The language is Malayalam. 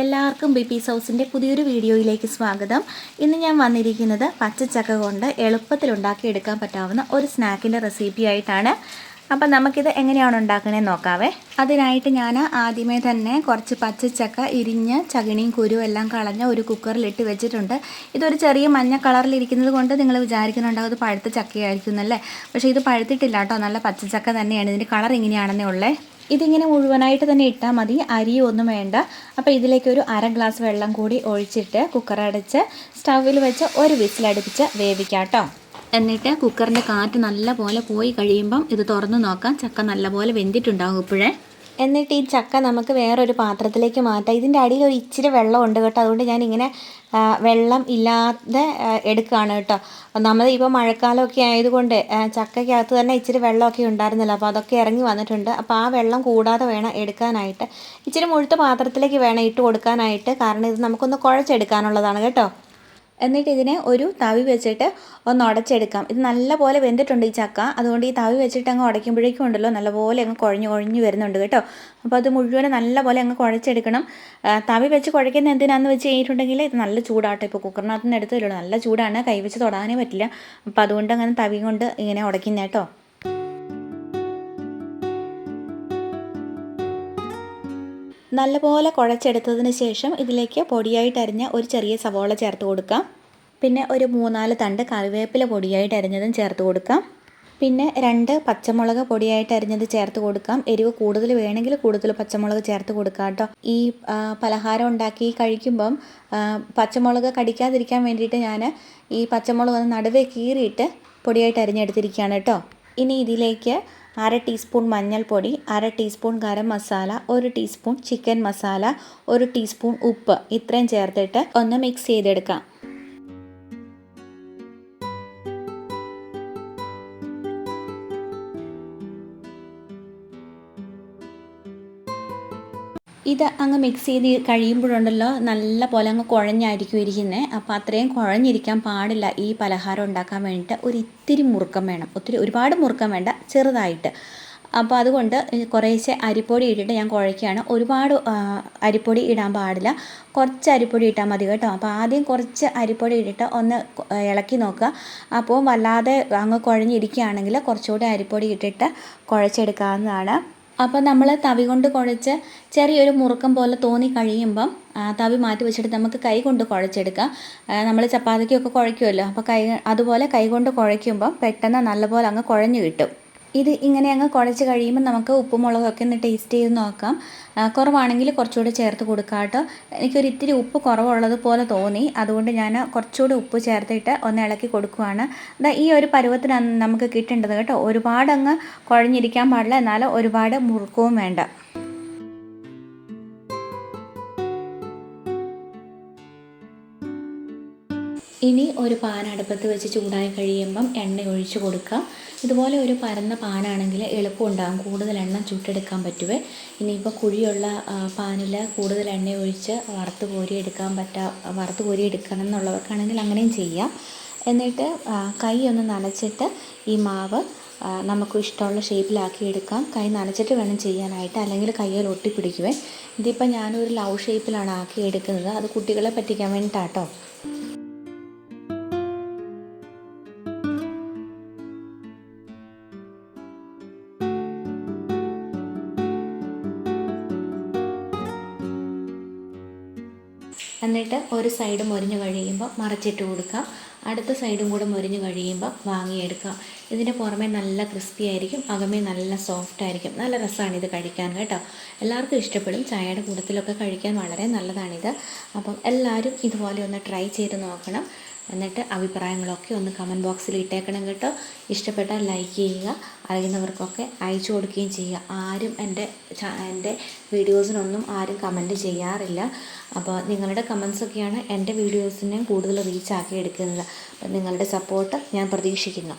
എല്ലാവർക്കും ബി പി സൗസിന്റെ പുതിയൊരു വീഡിയോയിലേക്ക് സ്വാഗതം. ഇന്ന് ഞാൻ വന്നിരിക്കുന്നത് പച്ചച്ചക്ക കൊണ്ട് എളുപ്പത്തിൽ ഉണ്ടാക്കി എടുക്കാൻ പറ്റാവുന്ന ഒരു സ്നാക്കിന്റെ റെസിപ്പി ആയിട്ടാണ്. അപ്പം നമുക്കിത് എങ്ങനെയാണ് ഉണ്ടാക്കണേന്ന് നോക്കാവേ. അതിനായിട്ട് ഞാൻ ആദ്യമേ തന്നെ കുറച്ച് പച്ചച്ചക്ക ഇരിഞ്ഞ് ചകിണിയും കുരുവും എല്ലാം കളഞ്ഞ ഒരു കുക്കറിലിട്ട് വെച്ചിട്ടുണ്ട്. ഇതൊരു ചെറിയ മഞ്ഞ കളറിലിരിക്കുന്നത് കൊണ്ട് നിങ്ങൾ വിചാരിക്കുന്നുണ്ടാവും ഇത് പഴുത്ത ചക്കയായിരിക്കും എന്നല്ലേ? പക്ഷേ ഇത് പഴുത്തിട്ടില്ല കേട്ടോ. നല്ല പച്ചച്ചക്ക തന്നെയാണ്. ഇതിന്റെ കളർ ഇങ്ങനെയാണെന്നേ ഉള്ളേ. ഇതിങ്ങനെ മുഴുവനായിട്ട് തന്നെ ഇട്ടാൽ മതി. അരിയും ഒന്നും വേണ്ട. അപ്പോൾ ഇതിലേക്ക് ഒരു അര ഗ്ലാസ് വെള്ളം കൂടി ഒഴിച്ചിട്ട് കുക്കർ അടച്ച് സ്റ്റൗവിൽ വെച്ച് ഒരു വിസിലടുപ്പിച്ച് വേവിക്കാം കേട്ടോ എന്നിട്ട് കുക്കറിന്റെ കാറ്റ് നല്ലപോലെ പോയി കഴിയുമ്പം ഇത് തുറന്ന് നോക്കാം. ചക്ക നല്ലപോലെ വെന്തിട്ടുണ്ടാകും ഇപ്പോഴേ. എന്നിട്ട് ഈ ചക്ക നമുക്ക് വേറൊരു പാത്രത്തിലേക്ക് മാറ്റാം. ഇതിന്റെ അടിയിൽ ഒരു ഇച്ചിരി വെള്ളമുണ്ട് കേട്ടോ. അതുകൊണ്ട് ഞാനിങ്ങനെ വെള്ളം ഇല്ലാതെ എടുക്കുകയാണ് കേട്ടോ. നമ്മൾ ഇപ്പോൾ മഴക്കാലമൊക്കെ ആയതുകൊണ്ട് ചക്കയ്ക്കകത്ത് തന്നെ ഇച്ചിരി വെള്ളമൊക്കെ ഉണ്ടായിരുന്നല്ലോ. അപ്പോൾ അതൊക്കെ ഇറങ്ങി വന്നിട്ടുണ്ട്. അപ്പോൾ ആ വെള്ളം കൂടാതെ വേണം എടുക്കാനായിട്ട്. ഇച്ചിരി മുഴുത്ത പാത്രത്തിലേക്ക് വേണം ഇട്ട് കൊടുക്കാനായിട്ട്. കാരണം ഇത് നമുക്കൊന്ന് കുഴച്ചെടുക്കാനുള്ളതാണ് കേട്ടോ. എന്നിട്ട് ഇതിനെ ഒരു തവി വെച്ചിട്ട് ഒന്ന് ഉടച്ചെടുക്കാം. ഇത് നല്ലപോലെ വെന്തിട്ടുണ്ട് ഈ ചക്ക. അതുകൊണ്ട് ഈ തവി വെച്ചിട്ട് അങ്ങ് ഉടയ്ക്കുമ്പോഴേക്കും ഉണ്ടല്ലോ നല്ലപോലെ അങ്ങ് കുഴഞ്ഞു കുഴഞ്ഞു വരുന്നുണ്ട് കേട്ടോ. അപ്പോൾ അത് മുഴുവനും നല്ലപോലെ അങ്ങ് കുഴച്ചെടുക്കണം. തവി വെച്ച് കുഴയ്ക്കുന്ന എന്തിനാന്ന് വെച്ച് കഴിഞ്ഞിട്ടുണ്ടെങ്കിൽ ഇത് നല്ല ചൂടാട്ടോ ഇപ്പോൾ കുക്കറിനകത്ത് നിന്ന് എടുത്തില്ലോ നല്ല ചൂടാണ് കൈ വെച്ച് തൊടാനേ പറ്റില്ല. അപ്പോൾ അതുകൊണ്ട് അങ്ങനെ തവി കൊണ്ട് ഇങ്ങനെ ഉടയ്ക്കുന്ന കേട്ടോ. നല്ലപോലെ കുഴച്ചെടുത്തതിന് ശേഷം ഇതിലേക്ക് പൊടിയായിട്ടരിഞ്ഞ ഒരു ചെറിയ സവോള ചേർത്ത് കൊടുക്കാം. പിന്നെ ഒരു മൂന്നാൽ തണ്ട് കറിവേപ്പില പൊടിയായിട്ട് അരിഞ്ഞതും ചേർത്ത് കൊടുക്കാം. പിന്നെ രണ്ട് പച്ചമുളക് പൊടിയായിട്ട് അരിഞ്ഞത് ചേർത്ത് കൊടുക്കാം. എരിവ് കൂടുതൽ വേണമെങ്കിൽ കൂടുതൽ പച്ചമുളക് ചേർത്ത് കൊടുക്കാം കേട്ടോ. ഈ പലഹാരം ഉണ്ടാക്കി കഴിക്കുമ്പം പച്ചമുളക് കടിക്കാതിരിക്കാൻ വേണ്ടിയിട്ട് ഞാൻ ഈ പച്ചമുളക് ഒന്ന് നടുവേ കീറിയിട്ട് പൊടിയായിട്ട് അരിഞ്ഞെടുത്തിരിക്കുകയാണ് കേട്ടോ. ഇനി ഇതിലേക്ക് അര ടീസ്പൂൺ മഞ്ഞൾപ്പൊടി അര ടീസ്പൂൺ ഗരം മസാല ഒരു ടീസ്പൂൺ ചിക്കൻ മസാല ഒരു ടീസ്പൂൺ ഉപ്പ് ഇത്രയും ചേർത്തിട്ട് ഒന്ന് മിക്സ് ചെയ്തെടുക്കാം. ഇത് അങ്ങ് മിക്സ് ചെയ്ത് കഴിയുമ്പോഴുണ്ടല്ലോ നല്ല പോലെ അങ്ങ് കുഴഞ്ഞായിരിക്കും ഇരിക്കുന്നത് അപ്പോൾ അത്രയും കുഴഞ്ഞിരിക്കാൻ പാടില്ല. ഈ പലഹാരം ഉണ്ടാക്കാൻ വേണ്ടിയിട്ട് ഒരു ഇത്തിരി മുറുക്കം വേണം. ഒത്തിരി ഒരുപാട് മുറുക്കം വേണ്ട. ചെറുതായിട്ട്. അപ്പോൾ അതുകൊണ്ട് കുറേശ്ശെ അരിപ്പൊടി ഇട്ടിട്ട് ഞാൻ കുഴയ്ക്കുകയാണ്. ഒരുപാട് അരിപ്പൊടി ഇടാൻ പാടില്ല. കുറച്ച് അരിപ്പൊടി ഇട്ടാൽ മതി കേട്ടോ. അപ്പോൾ ആദ്യം കുറച്ച് അരിപ്പൊടി ഇട്ടിട്ട് ഒന്ന് ഇളക്കി നോക്കുക. അപ്പോൾ വല്ലാതെ അങ്ങ് കുഴഞ്ഞിരിക്കുകയാണെങ്കിൽ കുറച്ചുകൂടി അരിപ്പൊടി ഇട്ടിട്ട് കുഴച്ചെടുക്കാവുന്നതാണ്. അപ്പോൾ നമ്മൾ തവി കൊണ്ട് കുഴച്ച് ചെറിയൊരു മുറുക്കം പോലെ തോന്നി കഴിയുമ്പം തവി മാറ്റി വെച്ചിട്ട് നമുക്ക് കൈ കൊണ്ട് കുഴച്ചെടുക്കാം. നമ്മൾ ചപ്പാത്തിക്കൊക്കെ കുഴയ്ക്കുമല്ലോ അപ്പോൾ കൈ അതുപോലെ കൈ കൊണ്ട് കുഴയ്ക്കുമ്പം പെട്ടെന്ന് നല്ലപോലെ അങ്ങ് കുഴഞ്ഞു കിട്ടും. ഇത് ഇങ്ങനെ അങ്ങ് കുഴച്ച് കഴിയുമ്പോൾ നമുക്ക് ഉപ്പും മുളകൊക്കെ ഒന്ന് ടേസ്റ്റ് ചെയ്ത് നോക്കാം. കുറവാണെങ്കിൽ കുറച്ചുകൂടി ചേർത്ത് കൊടുക്കാം കേട്ടോ. എനിക്കൊരു ഇത്തിരി ഉപ്പ് കുറവുള്ളത് പോലെ തോന്നി. അതുകൊണ്ട് ഞാൻ കുറച്ചുകൂടി ഉപ്പ് ചേർത്തിട്ട് ഒന്ന് ഇളക്കി കൊടുക്കുവാണ്. ദാ ഈ ഒരു പരുവത്തിനാണ് നമുക്ക് കിട്ടേണ്ടത് കേട്ടോ. ഒരുപാട് അങ്ങ് കുഴഞ്ഞിരിക്കാൻ പാടില്ല. എന്നാൽ ഒരുപാട് മുറുക്കവും വേണ്ട. ഇനി ഒരു പാൻ അടുപ്പത്ത് വെച്ച് ചൂടായി കഴിയുമ്പം എണ്ണ ഒഴിച്ച് കൊടുക്കുക ഇതുപോലെ ഒരു പരന്ന പാനാണെങ്കിൽ എളുപ്പമുണ്ടാകും കൂടുതൽ എണ്ണ ചുട്ടെടുക്കാൻ പറ്റുവേ. ഇനിയിപ്പോൾ കുഴിയുള്ള പാനിൽ കൂടുതൽ എണ്ണ ഒഴിച്ച് വറുത്ത് കോരി എടുക്കാൻ പറ്റാ വറുത്ത് കോരി എടുക്കണം എന്നുള്ളവർക്കാണെങ്കിൽ അങ്ങനെയും ചെയ്യാം. എന്നിട്ട് കൈ ഒന്ന് നനച്ചിട്ട് ഈ മാവ് നമുക്ക് ഇഷ്ടമുള്ള ഷേപ്പിലാക്കി എടുക്കാം. കൈ നനച്ചിട്ട് വേണം ചെയ്യാനായിട്ട്. അല്ലെങ്കിൽ കയ്യിൽ ഒട്ടിപ്പിടിക്കുവേ. ഇതിപ്പോൾ ഞാനൊരു ലവ് ഷേപ്പിലാണ് ആക്കി എടുക്കുന്നത്. അത് കുട്ടികളെ പറ്റിക്കാൻ വേണ്ടിയിട്ടാട്ടോ. എന്നിട്ട് ഒരു സൈഡ് മുരിഞ്ഞ് കഴിയുമ്പോൾ മറിച്ചിട്ട് കൊടുക്കാം അടുത്ത സൈഡും കൂടെ മുരിഞ്ഞ് കഴിയുമ്പോൾ വാങ്ങിയെടുക്കാം ഇതിന് പുറമേ നല്ല ക്രിസ്പി ആയിരിക്കും അകമേ നല്ല സോഫ്റ്റ് ആയിരിക്കും. നല്ല രസമാണ് ഇത് കഴിക്കാൻ കേട്ടോ. എല്ലാവർക്കും ഇഷ്ടപ്പെടും. ചായയുടെ കൂട്ടത്തിലൊക്കെ കഴിക്കാൻ വളരെ നല്ലതാണിത്. അപ്പം എല്ലാവരും ഇതുപോലെ ഒന്ന് ട്രൈ ചെയ്ത് നോക്കണം. എന്നിട്ട് അഭിപ്രായങ്ങളൊക്കെ ഒന്ന് കമന്റ് ബോക്സിൽ ഇട്ടേക്കണം കേട്ടോ. ഇഷ്ടപ്പെട്ടാൽ ലൈക്ക് ചെയ്യുക. അറിയുന്നവർക്കൊക്കെ അയച്ചു കൊടുക്കുകയും ചെയ്യുക. ആരും എന്റെ എന്റെ വീഡിയോസിനൊന്നും ആരും കമന്റ് ചെയ്യാറില്ല. അപ്പോൾ നിങ്ങളുടെ കമൻസൊക്കെയാണ് എന്റെ വീഡിയോസിനെയും കൂടുതൽ റീച്ച് ആക്കി എടുക്കുന്നത്. അപ്പോൾ നിങ്ങളുടെ സപ്പോർട്ട് ഞാൻ പ്രതീക്ഷിക്കുന്നു.